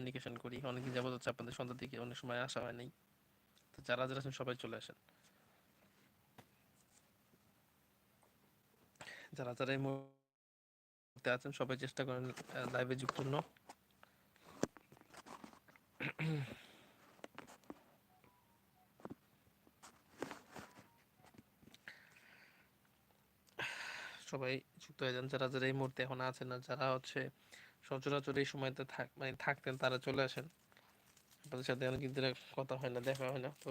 Communication করি। অনেকদিন যাবত হচ্ছে আপনাদের সন্ধ্যা থেকে অনেক সময় আসা হয় নাই। তো যারা যারা আছেন সবাই চলে আসেন। যারা যারা এই মুহূর্তে আছেন সবাই চেষ্টা করেন লাইভে যুক্ত হন। সবাই যুক্ত হয়ে যান, যারা যারা এই মুহূর্তে এখন আছেন না যারা হচ্ছে সচরাচর এই সময়তে থাক মানে থাকতেন, তারা চলে আসেন। আপনাদের সাথে অনেকদিন ধরে কথা হয় না, দেখা হয় না। তো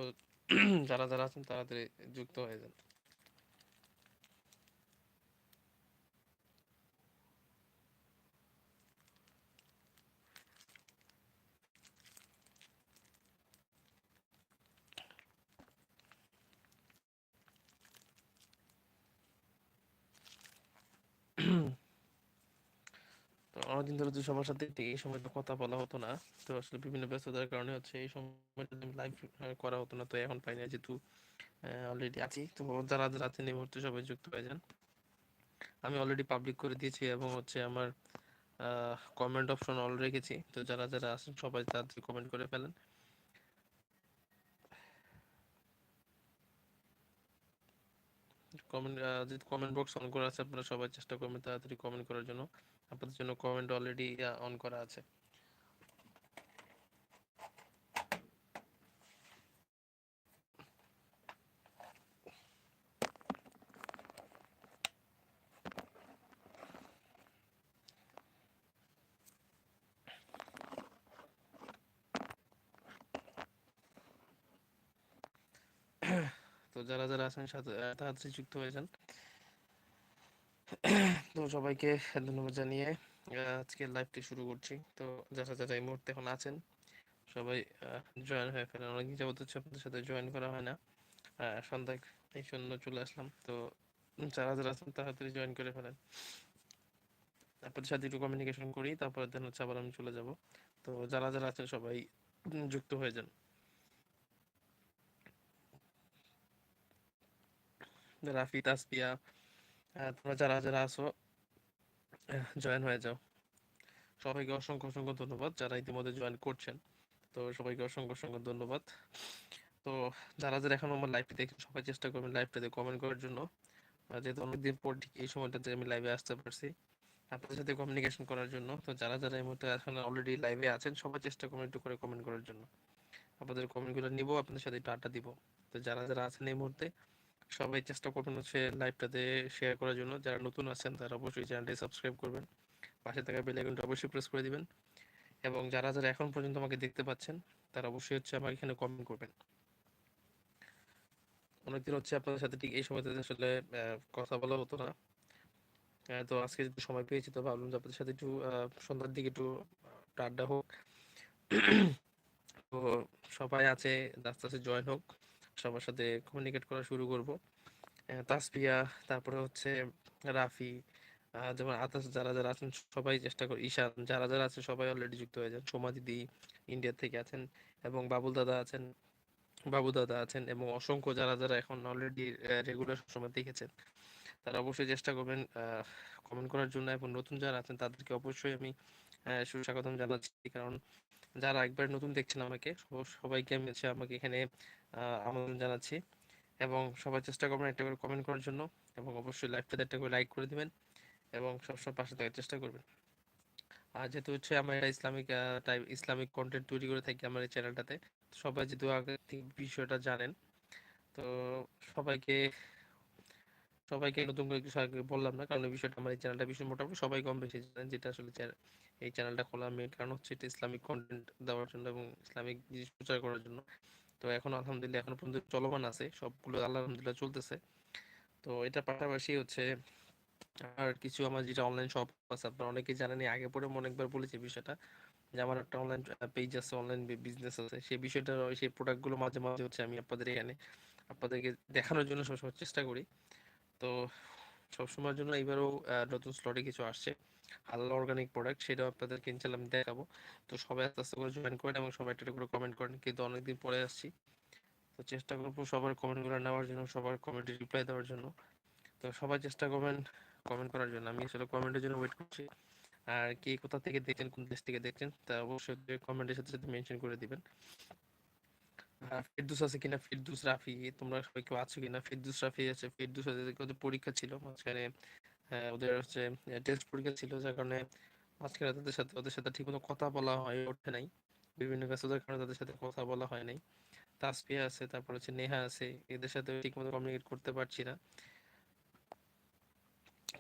যারা যারা আছেন তাড়াতাড়ি যুক্ত হয়ে যান। তো অনেকদিন ধরে যে সবার সাথে এই সময়টা কথা বলা হতো না। তো আসলে বিভিন্ন ব্যস্ততার কারণে হচ্ছে এই সময়টা লাইভ করা হতো না, তো এখন পাই না যেহেতু অলরেডি আছি। তো যারা যারা আছেন এই মুহূর্তে সবাই যুক্ত হয়ে যান। আমি অলরেডি পাবলিক করে দিয়েছি এবং হচ্ছে আমার কমেন্ট অপশন অল রেখেছি। তো যারা যারা আছেন, সবাই তাদের কমেন্ট করে ফেলেন। কমেন্ট যদি কমেন্ট বক্স অন করা আছে, আপনারা সবাই চেষ্টা করবেন তাড়াতাড়ি কমেন্ট করার জন্য। আপনাদের জন্য কমেন্ট অলরেডি অন করা আছে তো যারা যারা আছেন, সাথে যুক্ত হয়ে যান। তো সবাইকে ধন্যবাদ জানিয়ে আজকে লাইভটি শুরু করছি। তো যারা যারা এই মুহূর্তে এখন আছেন, সবাই জয়েন হয়ে ফেলেন অনেকদিন যাবত হচ্ছে আপনাদের সাথে জয়েন করা হয় না। সন্ধ্যায় এই জন্য চলে আসলাম। তো যারা যারা আছেন, তাড়াতাড়ি জয়েন করে ফেলেন। আপনাদের সাথে একটু কমিউনিকেশন করি তারপরে দেন হচ্ছে আবার আমি চলে যাব। তো যারা যারা আছেন, সবাই যুক্ত হয়ে যান। রাফি তাসপিয়া তোমরা যারা যারা আছো জয়েন হয়ে যাও। সবাইকে অসংখ্য অসংখ্য ধন্যবাদ যারা ইতিমধ্যে জয়েন করছেন। তো সবাইকে অসংখ্য অসংখ্য ধন্যবাদ। তো যারা যারা এখন আমার লাইভটি দেখছেন সবাই চেষ্টা করবেন লাইভটাতে কমেন্ট করার জন্য। যেহেতু অনেকদিন পর ঠিক এই সময়টাতে আমি লাইভে আসতে পারছি, আপনাদের সাথে কমিউনিকেশন করার জন্য। তো যারা যারা এই মুহূর্তে এখন অলরেডি লাইভে আছেন, সবাই চেষ্টা করবেন একটু করে কমেন্ট করার জন্য। আপনাদের কমেন্টগুলো নিব, আপনাদের সাথে একটু আড্ডা দিব। তো যারা যারা আছেন এই মুহূর্তে সবাই চেষ্টা করবেন হচ্ছে লাইভটাতে শেয়ার করার জন্য। যারা নতুন আছেন, তারা অবশ্যই চ্যানেলটি সাবস্ক্রাইব করবেন। পাশে থাকা বেল আইকনটা অবশ্যই প্রেস করে দিবেন। এবং যারা যারা এখন পর্যন্ত আমাকে দেখতে পাচ্ছেন, তারা অবশ্যই হচ্ছে আমাকে এখানে কমেন্ট করবেন। অনেকদিন হচ্ছে আপনাদের সাথে ঠিক এই সময়তে আসলে কথা বলা হতো না। তো আজকে যেহেতু সময় পেয়েছি, তো ভাবলাম যে আপনাদের সাথে একটু সন্ধ্যার দিকে একটু আড্ডা হোক। তো সবাই আছে আস্তে আস্তে জয়েন হোক। সবার সাথে কমিউনিকেট করা শুরু করব। তাসপিয়া তারপরে হচ্ছে রাফি যেমন আতাস, যারা যারা আছেন সবাই চেষ্টা করি, ঈশান, যারা যারা আছেন সবাই অলরেডি যুক্ত হয়ে যান। সোমা দিদি ইন্ডিয়া থেকে আছেন এবং বাবুল দাদা আছেন, বাবু দাদা আছেন এবং অসংখ্য যারা যারা এখন অলরেডি রেগুলার সবসময় দেখেছেন, তারা অবশ্যই চেষ্টা করবেন কমেন্ট করার জন্য এবং নতুন যারা আছেন তাদেরকে অবশ্যই আমি সুস্বাগতম জানাচ্ছি। কারণ যারা একবার নতুন দেখছেন আমাকে সবাইকে আমি হচ্ছে আমাকে এখানে আমন্ত্রণ জানাচ্ছি। এবং সবাই চেষ্টা করবেন একটা করে কমেন্ট করার জন্য এবং অবশ্যই লাইভটাতে একটা করে লাইক করে দিবেন এবং সবসময় পাশে থাকার চেষ্টা করবেন। আর যেহেতু হচ্ছে আমার এটা ইসলামিক টাইপ ইসলামিক কন্টেন্ট তৈরি করে থাকি আমার এই চ্যানেলটাতে সবাই যেহেতু আগে বিষয়টা জানেন, তো সবাইকে সবাইকে নতুন করে কিছু আগে বললাম না, কারণ এই বিষয়টা আমার এই চ্যানেলটা বিষয় মোটামুটি, সবাই কম বেশি জানেন যেটা আসলে এই চ্যানেলটা খোলা মেন কারণ হচ্ছে এটা ইসলামিক কন্টেন্ট দেওয়ার জন্য এবং ইসলামিক জিনিস প্রচার করার জন্য। তো এখন আলহামদুলিল্লাহ এখন পর্যন্ত চলমান আছে, সবগুলো আলহামদুলিল্লাহ চলতেছে। তো এটা পাশাপাশি হচ্ছে আর কিছু আমার যেটা অনলাইন শপ আছে, আপনারা অনেকেই জানেন আগে পরে অনেকবার বলেছি বিষয়টা যে আমার একটা অনলাইন পেজ আছে অনলাইন বিজনেস আছে। সেই বিষয়টা সেই প্রোডাক্টগুলো মাঝে মাঝে হচ্ছে আমি আপনাদের এখানে আপনাদেরকে দেখানোর জন্য সবসময় চেষ্টা করি। তো সবসময়ের জন্য এবারও নতুন স্লটে কিছু আসছে। হালাল অর্গানিক প্রোডাক্ট সেটাও আপনাদেরকে ইনশাল্লাহ আমি দেখাবো। তো সবাই আস্তে আস্তে করে জয়েন করেন এবং সবাই একটা করে কমেন্ট করেন, কিন্তু অনেকদিন পরে আসছি। তো চেষ্টা করব সবার কমেন্টগুলো নেওয়ার জন্য, সবার কমেন্টে রিপ্লাই দেওয়ার জন্য। তো সবাই চেষ্টা করবেন কমেন্ট করার জন্য। আমি আসলে কমেন্টের জন্য ওয়েট করছি। আর কে কোথা থেকে দেখছেন, কোন দেশ থেকে দেখছেন, তা অবশ্যই কমেন্টের সাথে সাথে মেনশন করে দিবেন। ফিরদুস আছে কিনা? ফিরদুস রাফি, তোমরা সবাই কেউ আছো কিনা? ফিরদুস রাফি আছে, ফিরদুস পরীক্ষা ছিল, মাঝখানে ওদের হচ্ছে টেস্ট পরীক্ষা ছিল, যার কারণে মাঝখানে তাদের সাথে, ওদের সাথে ঠিকমতো কথা বলা হয়ে ওঠে নাই। বিভিন্ন ব্যস্ততার কারণে তাদের সাথে কথা বলা হয় নাই। তাসপিয়া আছে, তারপর হচ্ছে নেহা আছে, এদের সাথে ঠিকমতো কমিউনিকেট করতে পারছি না।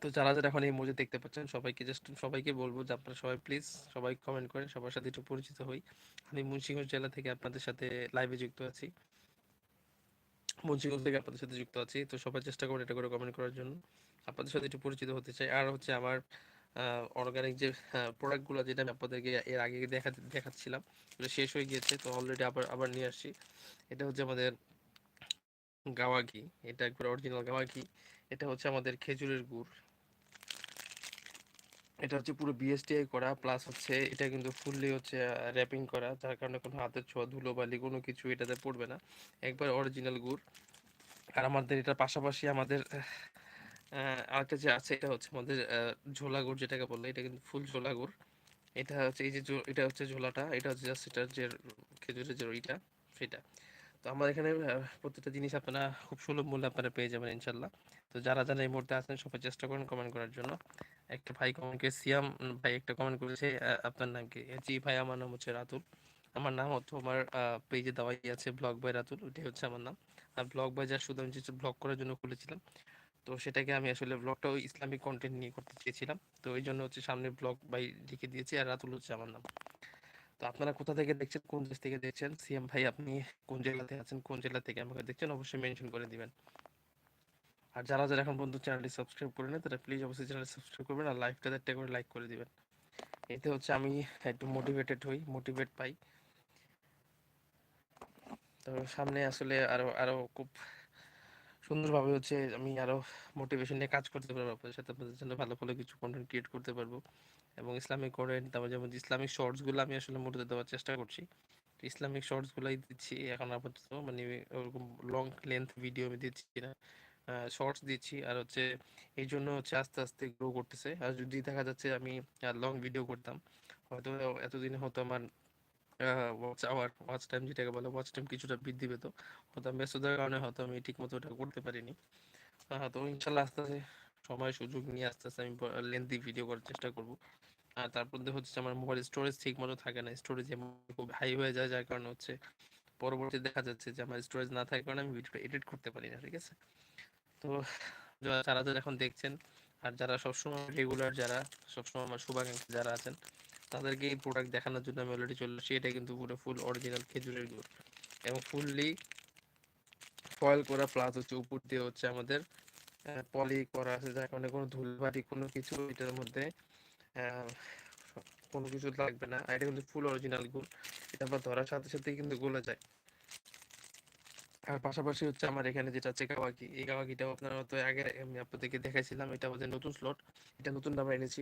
তো যারা যারা এখন এই মুভি দেখতে পাচ্ছেন, সবাইকে জাস্ট সবাইকে বলব যে আপনারা সবাই প্লিজ সবাই কমেন্ট করেন, সবার সাথে একটু পরিচিত হই। আমি মুন্সিগঞ্জ জেলা থেকে আপনাদের সাথে লাইভে যুক্ত আছি। মুন্সিগঞ্জ থেকে আপনাদের সাথে যুক্ত আছি। তো সবাই চেষ্টা করুন এটা করে কমেন্ট করার জন্য। আপনাদের সাথে একটু পরিচিত হতে চাই। আর হচ্ছে আমার অর্গানিক যে প্রোডাক্টগুলো যেটা আমি আপনাদেরকে এর আগে দেখা, দেখাচ্ছিলাম এটা শেষ হয়ে গিয়েছে। তো অলরেডি আবার আবার নিয়ে আসছি। এটা হচ্ছে আমাদের গাওয়া ঘি। এটা একবার অরিজিনাল গাওয়া ঘি। এটা হচ্ছে আমাদের খেজুরের গুড়। এটা হচ্ছে পুরো বিএসটিআই করা প্লাস হচ্ছে এটা কিন্তু ফুললি হচ্ছে র্যাপিং করা, যার কারণে কোনো হাতের ছোঁয়া, ধুলো, বালি কোনো কিছু এটাতে পড়বে না। একবার অরিজিনাল গুড়। আর আমাদের এটার পাশাপাশি আমাদের আরেকটা যে আছে, এটা হচ্ছে আমাদের ঝোলা গুড় যেটাকে বললে এটা কিন্তু ফুল ঝোলা গুড়। এটা হচ্ছে এই যে এটা হচ্ছে ঝোলাটা, এটা হচ্ছে জাস্ট এটার যে, খেজুরের যে ওইটা সেটা। তো আমার এখানে প্রত্যেকটা জিনিস আপনারা খুব সুলভ মূল্যে আপনারা পেয়ে যাবেন ইনশাল্লাহ তো যারা যারা এই মুহূর্তে আছেন, সবাই চেষ্টা করেন কমেন্ট করার জন্য। একটা ভাই কমেন্ট করে সিয়াম ভাই একটা কমেন্ট করেছে আপনার নাম কি? জি ভাই, আমার নাম হচ্ছে রাতুল। আমার নাম হচ্ছে আমার পেজে দেওয়াই আছে ব্লগ বাই রাতুল, ওইটাই হচ্ছে আমার নাম। আর ব্লগ বাই যা শুধু আমি ব্লগ করার জন্য খুলেছিলাম। তো সেটাকে আমি আসলে ব্লগটা ওই ইসলামিক কন্টেন্ট নিয়ে করতে চেয়েছিলাম। তো ওই জন্য হচ্ছে সামনে ব্লগ বাই লিখে দিয়েছি, আর রাতুল হচ্ছে আমার নাম। তো আপনারা কোথা থেকে দেখছেন? কোন দেশ থেকে দেখছেন? সিএম ভাই, আপনি কোন জেলাতে আছেন? কোন জেলা থেকে আমাকে দেখছেন? অবশ্যই মেনশন করে দিবেন। আর যারা যারা এখন বন্ধু চ্যানেলটি সাবস্ক্রাইব করে নেন তারা প্লিজ অবশ্যই চ্যানেলটি সাবস্ক্রাইব করবেন আর লাইভটাতে একটা করে লাইক করে দিবেন। এতে হচ্ছে আমি একটু মোটিভেটেড হই মোটিভেট পাই। তো সামনে আসলে আরও আরও খুব সুন্দরভাবে হচ্ছে আমি আরও মোটিভেশন নিয়ে কাজ করতে পারব, আপনাদের সাথে আপনাদের জন্য ভালো ভালো কিছু কন্টেন্ট ক্রিয়েট করতে পারব এবং ইসলামিক কন্টেন্ট তারপর যেমন ইসলামিক শর্টসগুলো আমি আসলে মোটে দেওয়ার চেষ্টা করছি। ইসলামিক শর্টসগুলোই দিচ্ছি এখন আপাতত মানে ওরকম লং লেন্থ ভিডিও আমি দিচ্ছি না। শর্টস দিচ্ছি আর হচ্ছে এই জন্য হচ্ছে আস্তে আস্তে গ্রো করতেছে। আর যদি দেখা যাচ্ছে আমি লং ভিডিও করতাম, হয়তো এতদিনে হয়তো আমার ওয়াচ ওয়াচ টাইম যেটাকে বলে ওয়াচ টাইম কিছুটা বৃদ্ধি পেত। হয়তো ব্যস্ততার কারণে হয়তো আমি ঠিক মতো ওটা করতে পারিনি। তো ইনশাল্লাহ আস্তে আস্তে সময় সুযোগ নিয়ে আস্তে আস্তে আমি লেন্থি ভিডিও করার চেষ্টা করব। আর তারপর হচ্ছে আমার মোবাইল স্টোরেজ ঠিক মতো থাকে না। স্টোরেজ খুব হাই হয়ে যায়, যার কারণে হচ্ছে পরবর্তী দেখা যাচ্ছে যে আমার স্টোরেজ না থাকার কারণে আমি ভিডিওটা এডিট করতে পারি না, ঠিক আছে? তো যারা যারা এখন দেখছেন, আর যারা সবসময় রেগুলার যারা সবসময় আমার শুভাকাঙ্ক্ষী যারা আছেন তাদেরকে এই প্রোডাক্ট দেখানোর জন্য আমি অলরেডি চলে আসছি এটা কিন্তু পুরো ফুল অরিজিনাল খেজুরের গুড়। এবং ফুললি ফয়েল করা প্লাস হচ্ছে উপর দিয়ে হচ্ছে আমাদের পলি করা আছে, যার কারণে কোনো ধুলবাড়ি কোনো কিছু এটার মধ্যে কোনো কিছু লাগবে না। আর এটা কিন্তু ফুল অরিজিনাল গুড়। এটা আবার ধরার সাথে সাথেই কিন্তু গলে যায়। আর পাশাপাশি হচ্ছে আমার এখানে যেটা আছে কাওয়াকি। এই কাওয়াকিটাও আপনারা তো আগে আমি আপনাদেরকে দেখাইছিলাম। এটা আমাদের নতুন স্লট এটা নতুন আমরা এনেছি।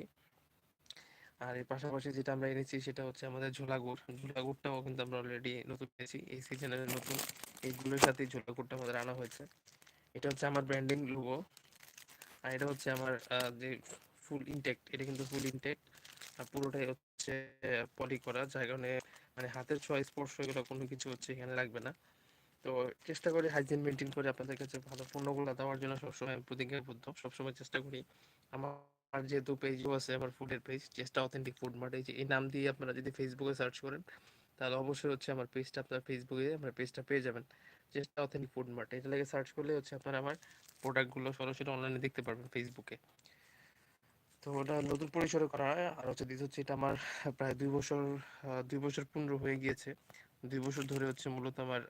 আর এর পাশাপাশি যেটা আমরা এনেছি সেটা হচ্ছে আমাদের ঝোলা গুড়। ঝোলা গুড়টাও কিন্তু আমরা অলরেডি নতুন পেয়েছি এই সিজনের নতুন। এই গুড়ের সাথে ঝোলা গুড়টা আমাদের আনা হয়েছে। এটা হচ্ছে আমার ব্র্যান্ডিং লোগো আর এটা হচ্ছে আমার যে ফুল ইনটেক্ট এটা কিন্তু ফুল ইনটেক্ট আর পুরোটাই হচ্ছে পলি করা, যার কারণে মানে হাতের ছোঁয়া, স্পর্শ এগুলো কোনো কিছু হচ্ছে এখানে লাগবে না। তো চেষ্টা করি হাইজিন মেনটেন করে আপনাদের কাছে ভালো পণ্যগুলো দেওয়ার জন্য সবসময় প্রতিজ্ঞাবদ্ধ, সবসময় চেষ্টা করি। আমার যেহেতু পেজও আছে আমার ফুডের পেজ চেষ্টা অথেন্টিক ফুড মার্ট এই নাম দিয়ে আপনারা যদি ফেসবুকে সার্চ করেন, তাহলে অবশ্যই হচ্ছে আমার পেজটা আপনার ফেসবুকে আমার পেজটা পেয়ে যাবেন। চেষ্টা অথেন্টিক ফুড মার্ট এটা লাগে সার্চ করলে হচ্ছে আপনারা আমার প্রোডাক্টগুলো সরাসরি অনলাইনে দেখতে পারবেন ফেসবুকে তো ওটা নতুন পরিসরে করা হয়, আর হচ্ছে দ্বিতীয় হচ্ছে এটা আমার, প্রায় দুই বছর দুই বছর পূর্ণ হয়ে গিয়েছে। দুই বছর ধরে হচ্ছে মূলত আমার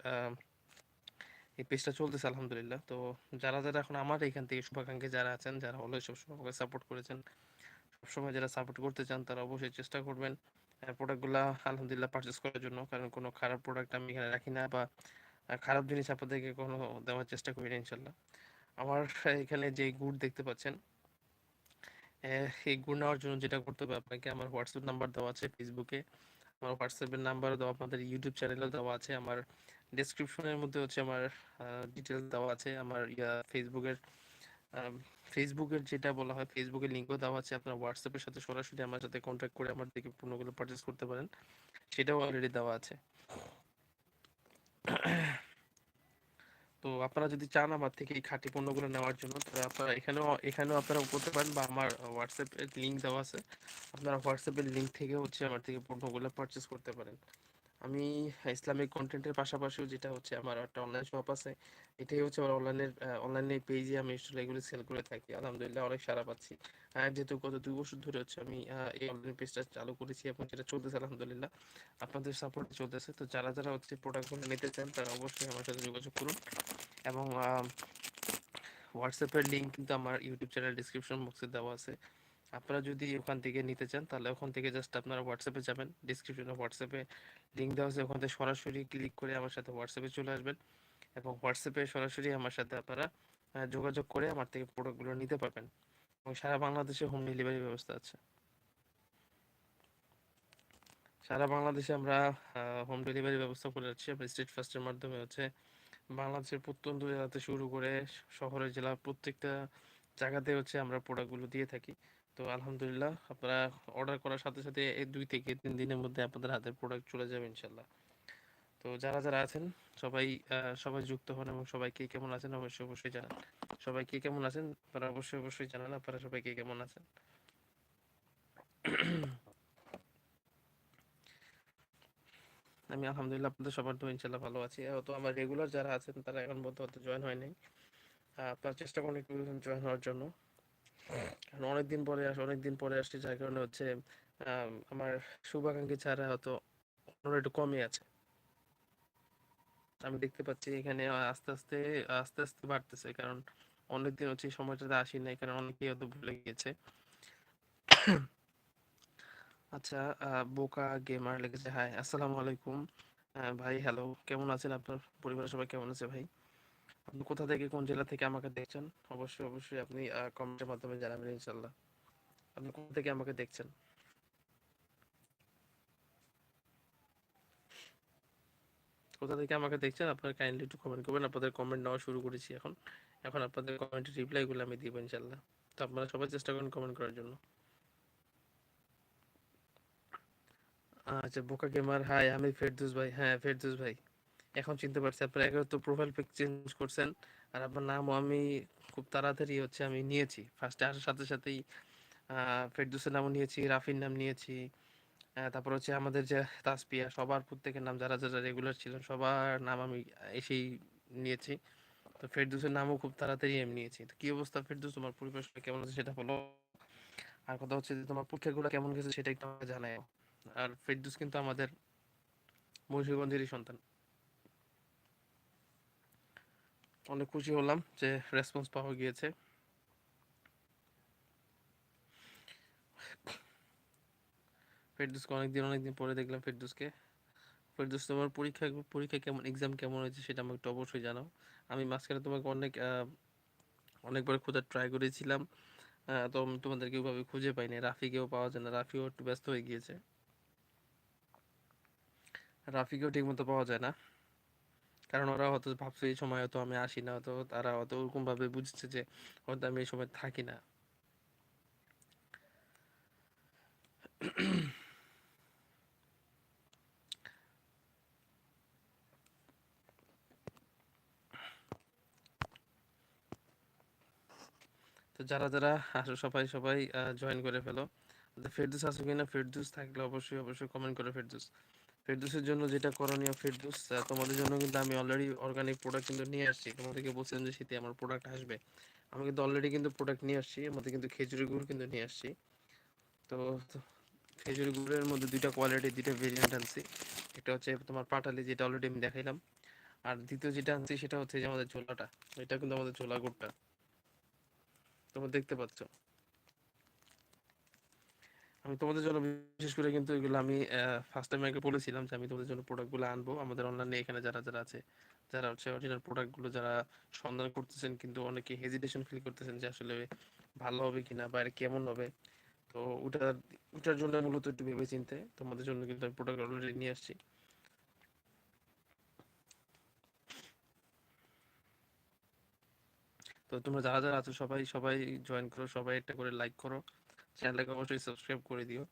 এই পেজটা চলতেছে, আলহামদুলিল্লাহ। তো যারা যারা এখন আমার এখান থেকে শুভাকাঙ্ক্ষী যারা আছেন, যারা হলো সবসময় আমাকে সাপোর্ট করেছেন, সবসময় যারা সাপোর্ট করতে চান, তারা অবশ্যই চেষ্টা করবেন প্রোডাক্টগুলো আলহামদুলিল্লাহ পারচেস করার জন্য। কারণ কোনো খারাপ প্রোডাক্ট আমি এখানে রাখি না বা খারাপ জিনিস আপনাদেরকে কোনো দেওয়ার চেষ্টা করি না ইনশাল্লাহ আমার এখানে যে গুড় দেখতে পাচ্ছেন এই গুড় নেওয়ার জন্য যেটা করতে হবে, আপনাকে আমার হোয়াটসঅ্যাপ নাম্বার দেওয়া আছে ফেসবুকে আমার হোয়াটসঅ্যাপের নাম্বার দেওয়া, আপনাদের ইউটিউব চ্যানেলও দেওয়া আছে। আমার ডেসক্রিপশনের মধ্যে হচ্ছে আমার ডিটেলস দেওয়া আছে। আমার ইয়া ফেসবুকের ফেসবুকের যেটা বলা হয় ফেসবুকের লিঙ্কও দেওয়া আছে। আপনারা হোয়াটসঅ্যাপের সাথে সরাসরি আমার সাথে কন্ট্যাক্ট করে আমার থেকে পণ্যগুলো পারচেস করতে পারেন। সেটাও অলরেডি দেওয়া আছে। তো আপনারা যদি চান আমার থেকে এই খাঁটি পণ্যগুলো নেওয়ার জন্য, তাহলে আপনারা এখানেও এখানেও আপনারা করতে পারেন বা আমার হোয়াটসঅ্যাপের লিঙ্ক দেওয়া আছে। আপনারা হোয়াটসঅ্যাপের লিঙ্ক থেকে হচ্ছে আমার থেকে পণ্যগুলো পারচেস করতে পারেন। আমি ইসলামিক কন্টেন্টের পাশাপাশিও যেটা হচ্ছে আমার একটা অনলাইন শপ আছে, এটাই হচ্ছে আমার অনলাইনের অনলাইনে পেজে আমি এগুলো সেল করে থাকি। আলহামদুলিল্লাহ অনেক সারা পাচ্ছি। যেহেতু গত দুই বছর ধরে হচ্ছে আমি এই অনলাইন পেজটা চালু করেছি এবং যেটা চলতেছে আলহামদুলিল্লাহ, আপনাদের সাপোর্ট চলতেছে। তো যারা যারা হচ্ছে প্রোডাক্টগুলো নিতে চান, তারা অবশ্যই আমার সাথে যোগাযোগ করুন। এবং হোয়াটসঅ্যাপের লিঙ্ক কিন্তু আমার ইউটিউব চ্যানেল ডিসক্রিপশন বক্সে দেওয়া আছে। আপনারা যদি ওখান থেকে নিতে চান, তাহলে ওখান থেকে জাস্ট আপনারা হোয়াটসঅ্যাপে যাবেন ডিসক্রিপশনে হোয়াটসঅ্যাপে লিঙ্ক দেওয়া আছে, ওখান থেকে সরাসরি ক্লিক করে আমার সাথে হোয়াটসঅ্যাপে চলে আসবেন এবং হোয়াটসঅ্যাপে সরাসরি আমার সাথে আপনারা যোগাযোগ করে আমার থেকে প্রোডাক্টগুলো নিতে পারবেন এবং সারা বাংলাদেশে হোম ডেলিভারি ব্যবস্থা আছে। সারা বাংলাদেশে আমরা হোম ডেলিভারি ব্যবস্থা করে যাচ্ছি, আমরা স্ট্রিট ফাস্টের মাধ্যমে হচ্ছে বাংলাদেশের প্রত্যন্ত জেলাতে শুরু করে শহরের জেলা প্রত্যেকটা জায়গাতে হচ্ছে আমরা প্রোডাক্টগুলো দিয়ে থাকি। তো আলহামদুলিল্লাহ আপনারা অর্ডার করার সাথে সাথে এই দুই থেকে তিন দিনের মধ্যে আপনাদের হাতের প্রোডাক্ট চলে যাবে ইনশাল্লাহ তো যারা যারা আছেন, সবাই সবাই যুক্ত হন এবং সবাই কে কেমন আছেন অবশ্যই অবশ্যই জানান। সবাই কে কেমন আছেন আপনারা অবশ্যই অবশ্যই জানান আপনারা সবাই কে কেমন আছেন। আমি আলহামদুলিল্লাহ আপনাদের সবার তো ইনশাল্লাহ ভালো আছি। তো আমার রেগুলার যারা আছেন তারা এখন পর্যন্ত জয়েন হয় নাই। আপনার চেষ্টা করুন একটু জয়েন হওয়ার জন্য। অনেকদিন পরে আস, অনেকদিন পরে আসছি, যার কারণে হচ্ছে আমার শুভাকাঙ্ক্ষী ছাড়া হয়তো অন্যরা একটু কমই আছে। আমি দেখতে পাচ্ছি এখানে আস্তে আস্তে আস্তে আস্তে বাড়তেছে, কারণ অনেকদিন হচ্ছে সময়টাতে আসি নাই, কারণ অনেকেই হয়তো ভুলে গিয়েছে। আচ্ছা বোকা গেমার লেগেছে, হাই, আসসালামু আলাইকুম। ভাই হ্যালো কেমন আছেন আপনার পরিবারের সবাই, কেমন আছে ভাই? কোথা থেকে, কোন জেলা থেকে আমাকে দেখছেন? অবশ্যই অবশ্যই আপনি কমেন্টের মাধ্যমে জানাবেন ইনশাল্লাহ আপনি কোথা থেকে আমাকে দেখছেন? কোথা থেকে আমাকে দেখছেন? আপনারা কাইন্ডলি একটু কমেন্ট করবেন। আপনাদের কমেন্ট নেওয়া শুরু করেছি এখন। এখন আপনাদের কমেন্টের রিপ্লাইগুলো আমি দিব ইনশাল্লাহ তো আপনারা সবাই চেষ্টা করেন কমেন্ট করার জন্য। আচ্ছা বোকা গেমার হাই আমি ফেরদুস ভাই। হ্যাঁ ফেরদুস ভাই। এখন চিনতে পারছি আপনার একে তো প্রোফাইল পিক চেঞ্জ করছেন। আর আপনার নামও আমি খুব তাড়াতাড়ি হচ্ছে আমি নিয়েছি। ফার্স্টে আসার সাথে সাথেই ফেরদুসের নামও নিয়েছি, রাফির নাম নিয়েছি। তারপর হচ্ছে আমাদের যে তাসপিয়া, সবার প্রত্যেকের নাম, যারা যারা রেগুলার ছিলেন, সবার নাম আমি এসেই নিয়েছি। তো ফেরদুসের নামও খুব তাড়াতাড়ি আমি নিয়েছি। তো কি অবস্থা ফেরদুস? তোমার পরিবেশ কেমন আছে সেটা বলো। আর কথা হচ্ছে যে তোমার পরীক্ষাগুলো কেমন গেছে সেটা একটু আমাকে জানাই আর ফেরদুস কিন্তু আমাদের মুন্সিগঞ্জেরই সন্তান। অনেক খুশি হলাম যে রেসপন্স পাওয়া গিয়েছে। ফেরদুসকে অনেকদিন অনেকদিন পরে দেখলাম ফেরদুসকে। ফেরদুস, তোমার পরীক্ষা পরীক্ষা কেমন এক্সাম কেমন হয়েছে সেটা আমাকে একটু অবশ্যই জানাও। আমি মাঝখানে তোমাকে অনেক অনেকবার খোঁজার ট্রাই করেছিলাম। তো তোমাদেরকে ওইভাবে খুঁজে পাইনি। রাফিকেও পাওয়া যায় না। রাফিও একটু ব্যস্ত হয়ে গিয়েছে। রাফিকেও ঠিক মতো পাওয়া যায় না। কারণ ওরা হয়তো ভাবছে এই সময় হয়তো আমি আসি না তো তারা হয়তো ওরকম ভাবে বুঝছে যে হয়তো আমি এই সময় থাকি না। তো যারা যারা আসো সবাই সবাই জয়েন করে ফেলো। ফেরদুস আসো কিনা? ফেরদুস থাকলে অবশ্যই অবশ্যই কমেন্ট করে ফেরদুস। ফেরদুসের জন্য যেটা করণীয় ফেরদুস তোমাদের জন্য কিন্তু আমি অলরেডি অর্গানিক প্রোডাক্ট কিন্তু নিয়ে আসছি। তোমাদেরকে বলছিলাম যে শীতে আমার প্রোডাক্ট আসবে। আমি কিন্তু অলরেডি কিন্তু প্রোডাক্ট নিয়ে আসছি আমাদের কিন্তু খেজুরি গুড় কিন্তু নিয়ে আসছি। তো খেজুরি গুড়ের মধ্যে দুইটা কোয়ালিটি দুইটা ভেরিয়েন্ট আনছি। একটা হচ্ছে তোমার পাটালি, যেটা অলরেডি আমি দেখাইলাম। আর দ্বিতীয় যেটা আনছি, সেটা হচ্ছে যে আমাদের ঝোলাটা। এটা কিন্তু আমাদের ঝোলা গুড়টা। তোমরা দেখতে পাচ্ছ। আমি তোমাদের জন্য বিশেষ করে কিন্তু এগুলো আমি ফার্স্ট টাইম আগে বলেছিলাম যে আমি তোমাদের জন্য প্রোডাক্টগুলো আনব। আমাদের অনলাইনে এখানে যারা যারা আছে, যারা হচ্ছে অরিজিনাল প্রোডাক্টগুলো যারা সন্ধান করতেছেন কিন্তু অনেকে হেজিটেশন ফিল করতেছেন যে আসলে ভালো হবে কিনা বা কেমন হবে। তো ওটার ওটার জন্য মূলত একটু ভেবে চিনতে তোমাদের জন্য কিন্তু আমি প্রোডাক্ট অলরেডি নিয়ে আসছি। তো তোমরা যারা যারা আছো সবাই সবাই জয়েন করো, সবাই একটা করে লাইক করো। চ্যানেলটাকে অবশ্যই সাবস্ক্রাইব করে দিও।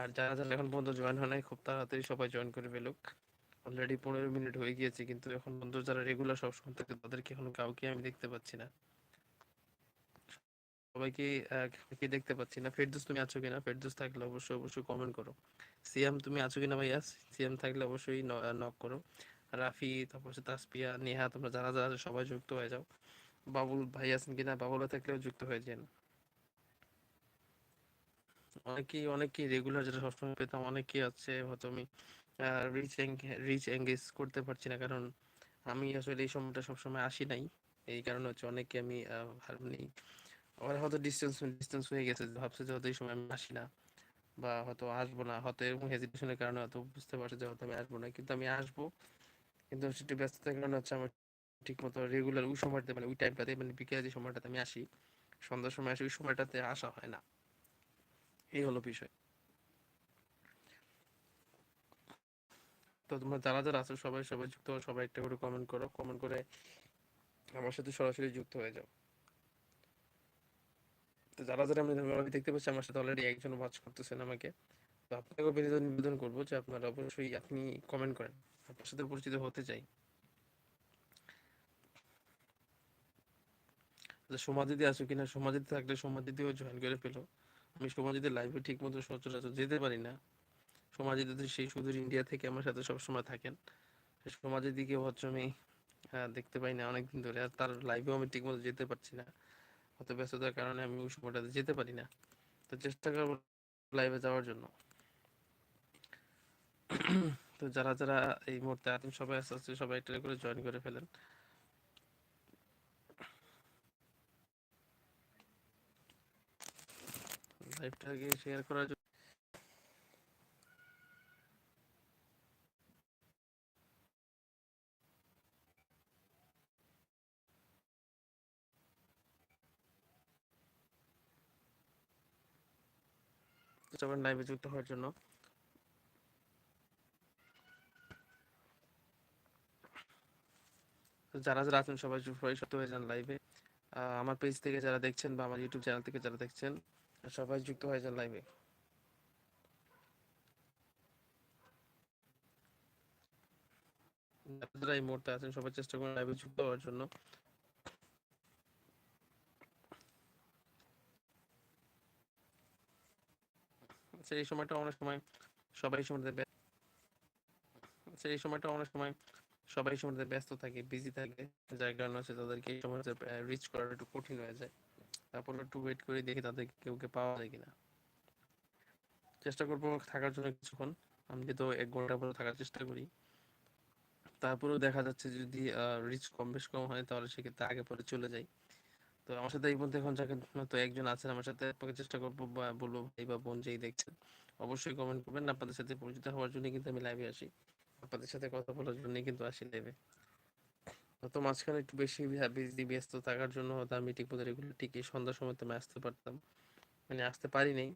আর যারা যারা এখন পর্যন্ত জয়েন হয় নাই, খুব তাড়াতাড়ি সবাই জয়েন করে ফেলুক। অলরেডি পনেরো মিনিট হয়ে গিয়েছে, কিন্তু এখন পর্যন্ত যারা রেগুলার সবসময় থাকে, তাদেরকে এখন কাউকে আমি দেখতে পাচ্ছি না। সবাইকে দেখতে পাচ্ছি না। ফেরদুস, তুমি আছো কিনা? ফেরদুস থাকলে অবশ্যই অবশ্যই কমেন্ট করো। সিএম তুমি আছো কিনা ভাইয়া? সিএম থাকলে অবশ্যই নক করো। রাফি, তারপর তাসপিয়া, নেহা, তোমরা যারা যারা সবাই যুক্ত হয়ে যাও। বাবুল ভাই আছেন কিনা? বাবুল থাকলেও যুক্ত হয়ে যান। অনেকেই অনেকেই রেগুলার যেটা সবসময় পেতাম, অনেকেই আছে হয়তো আমি রিচ রিচ এঙ্গেজ করতে পারছি না। কারণ আমি আসলে এই সময়টা সবসময় আসি নাই। এই কারণে হচ্ছে অনেকে আমি মানে ওরা হয়তো ডিস্টেন্স ডিস্টেন্স হয়ে গেছে। ভাবছে যে হয়তো এই সময় আমি আসি না বা হয়তো আসব না। হয়তো এরকম হেজিটেশনের কারণে হয়তো বুঝতে পারছে যে হয়তো আমি আসব না। কিন্তু আমি আসব। কিন্তু সেটি ব্যস্ততার কারণে হচ্ছে আমার ঠিক মতো রেগুলার ওই সময়টাতে মানে ওই টাইমটাতে মানে বিকেলে যে সময়টাতে আমি আসি, সন্ধ্যার সময় আসি, ওই সময়টাতে আসা হয় না। এই হলো বিষয়। তো তোমরা যারা যারা আছো, সবাই সবাই যুক্ত সবাই একটা করে কমেন্ট করো। কমেন্ট করে আমার সাথে সরাসরি যুক্ত হয়ে যাও। তো যারা যারা আমি দেখতে পাচ্ছি, আমার সাথে অলরেডি একজন ওয়াচ করতেছেন আমাকে। তো আপনাকেও বিনোদন নিবেদন করব যে আপনারা অবশ্যই আপনি কমেন্ট করেন। আপনার সাথে পরিচিত হতে চাই। সমাধিতে আছো কিনা? সমাধিতে থাকলে সমাধিতেও জয়েন করে পেল আমি সমাধিতে লাইভে ঠিক মতো সচরাচর যেতে পারি না। সমাজিতে সেই সুদূর ইন্ডিয়া থেকে আমার সাথে সবসময় থাকেন। সমাজের দিকে হচ্ছে আমি দেখতে পাই না অনেকদিন ধরে। আর তার লাইভেও আমি ঠিক মতো যেতে পারছি না। অত ব্যস্ততার কারণে আমি ওই সময়টাতে যেতে পারি না। তো চেষ্টা করব লাইভে যাওয়ার জন্য। তো যারা যারা এই মুহূর্তে আছেন, সবাই আস্তে আস্তে সবাই একটা করে জয়েন করে ফেলেন। লাইভটাকে শেয়ার করার জন্য। সবার লাইভে যুক্ত হওয়ার জন্য। যারা যারা আছেন সবাই সবাই যুক্ত হয়ে যান লাইভে আমার পেজ থেকে যারা দেখছেন বা আমার ইউটিউব চ্যানেল থেকে যারা দেখছেন সবাই যুক্ত হয়ে যান লাইভে যারা এই মুহূর্তে আছেন, সবাই চেষ্টা করুন লাইভে যুক্ত হওয়ার জন্য। আচ্ছা এই সময়টা অনেক সময় সবাই সময়টাতে আচ্ছা এই সময়টা অনেক সময় সবাই সময়টাতে ব্যস্ত থাকে বিজি থাকে। যার কারণে তাদেরকে এই সময়টাতে রিচ করা একটু কঠিন হয়ে যায়। তারপর একটু ওয়েট করে, দেখি তাদের কেউ কে পাওয়া যায় কিনা। চেষ্টা করব থাকার জন্য কিছুক্ষণ। আমি তো এক ঘণ্টা পরে থাকার চেষ্টা করি। তারপরেও দেখা যাচ্ছে যদি রিচ কম, বেশ কম হয়, তাহলে সেক্ষেত্রে আগে পরে চলে যাই। তো আমার সাথে এই মধ্যে এখন তো একজন আছেন, আমার সাথে আপনাকে চেষ্টা করব বা বলব, ভাই বা বোন যেই দেখছেন, অবশ্যই কমেন্ট করবেন। আপনাদের সাথে পরিচিত হওয়ার জন্য কিন্তু আমি লাইভে আসি। আপনাদের সাথে কথা বলার জন্য কিন্তু আসি লাইভে তো মাঝখানে একটু বেশি বিজি ব্যস্ত থাকার জন্য হয়তো আমি ঠিক মতো রেগুলার ঠিকই সন্ধ্যার সময় তো আমি আসতে পারতাম। মানে আসতে পারি নাই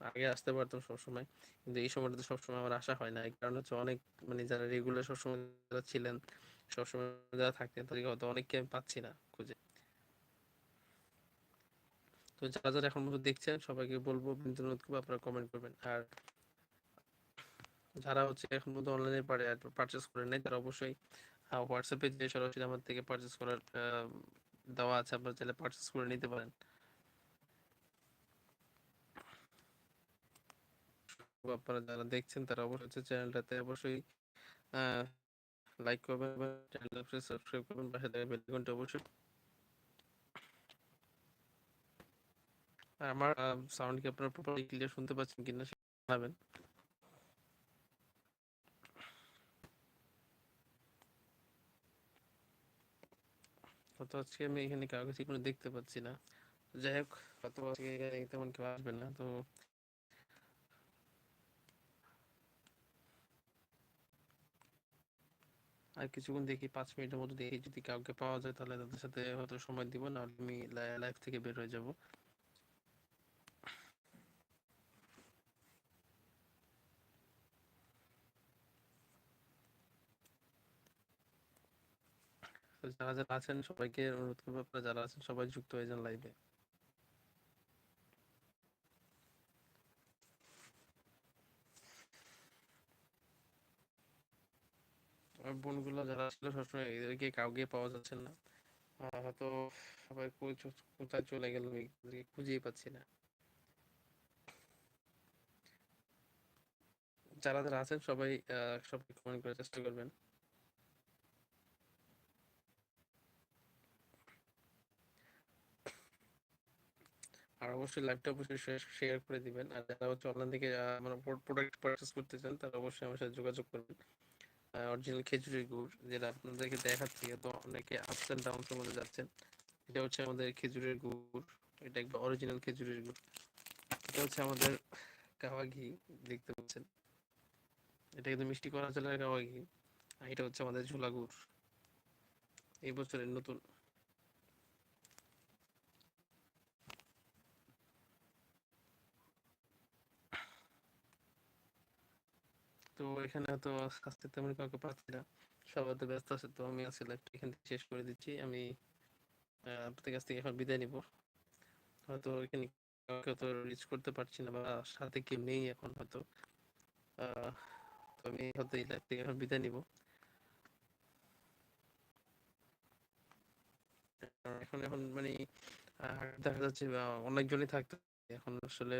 আগে আসতে পারতাম সবসময়। কিন্তু এই সময়টাতে সবসময় আমার আসা হয় না। এই কারণ হচ্ছে অনেক মানে যারা রেগুলার সবসময় যারা ছিলেন, সবসময় যারা থাকতেন, তাদেরকে হয়তো অনেককে আমি পাচ্ছি না খুঁজে। তো যারা যারা এখন পর্যন্ত দেখছেন, সবাইকে বলব বিন্দু আপনারা কমেন্ট করবেন। আর যারা হচ্ছে এখন পর্যন্ত অনলাইনে পারে পারচেস করে নেয় তারা অবশ্যই হোয়াটসঅ্যাপে যে সরাসরি আমার থেকে পারচেস করার দেওয়া আছে, আপনারা চাইলে পারচেস করে নিতে পারেন। আপনারা যারা দেখছেন, তারা অবশ্যই চ্যানেলটাতে অবশ্যই লাইক করবেন এবং চ্যানেলটা সাবস্ক্রাইব করবেন। পাশে থাকা বেল আইকনটা অবশ্যই আমার সাউন্ড কি আপনারা প্রপারলি ক্লিয়ার শুনতে পাচ্ছেন কিনা জানাবেন। তো আজকে আমি এখানে কাউকে ঠিক করে দেখতে পাচ্ছি না। যাই হোক হয়তো আজকে এখানে তেমন কেউ আসবে না, তো আর কিছুক্ষণ দেখি, পাঁচ মিনিটের মধ্যে দেখি যদি কাউকে পাওয়া যায়, তাহলে তাদের সাথে হয়তো সময় দিব, না আমি লাইভ থেকে বের হয়ে যাব। যারা যারা আছেন, সবাইকে অনুরোধ করব আপনারা যারা আছেন, সবাই যুক্ত হয়ে যান লাইভে বোনগুলো যারা ছিল, সবসময় এদেরকে কাউকে পাওয়া যাচ্ছে না। হয়তো সবাই কোথায় চলে গেল খুঁজেই পাচ্ছি না। যারা যারা আছেন, সবাই সবাই কমেন্ট করার চেষ্টা করবেন। আর অবশ্যই লাইভটা অবশ্যই শেয়ার করে দিবেন। আর যারা হচ্ছে অনলাইন থেকে আহ, মানে প্রোডাক্ট পারচেস করতে চান তারা অবশ্যই আমার সাথে যোগাযোগ করবেন। অরিজিনাল খেজুরের গুড় যেটা আপনাদেরকে দেখাচ্ছি তো অনেকে আপস অ্যান্ড ডাউনস এর মধ্যে যাচ্ছেন। এটা হচ্ছে আমাদের খেজুরের গুড় এটা একবার অরিজিনাল খেজুরের গুড়। এটা হচ্ছে আমাদের কাওয়া ঘি দেখতে পাচ্ছেন? এটা কিন্তু মিষ্টি করা জেলার কাওয়া ঘি আর এটা হচ্ছে আমাদের ঝোলা গুড়। এই বছরের নতুন। তো এখানে তো আজকে তেমন কাউকে পাচ্ছি না। সবাই তো ব্যস্ত আছে, তো আমি আজকে লাইভটা এখান থেকে শেষ করে দিচ্ছি। আমি আপনাদের কাছ থেকে এখন বিদায় নিব। হয়তো এখানে কাউকে তো রিচ করতে পারছি না বা সাথে কেউ নেই এখন হয়তো। তো আমি হয়তো এই লাইভ থেকে এখন বিদায় নিব। এখন এখন মানে দেখা যাচ্ছে অনেকজনই থাকতে এখন আসলে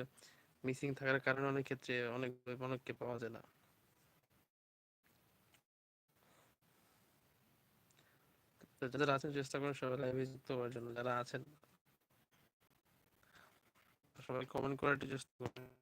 মিসিং থাকার কারণে অনেক ক্ষেত্রে অনেক অনেককে পাওয়া যায় না। যারা আছেন, চেষ্টা করেন সবাই লাইভে যুক্ত হওয়ার জন্য, যারা আছেন। সবাই কমেন্ট করার চেষ্টা করবেন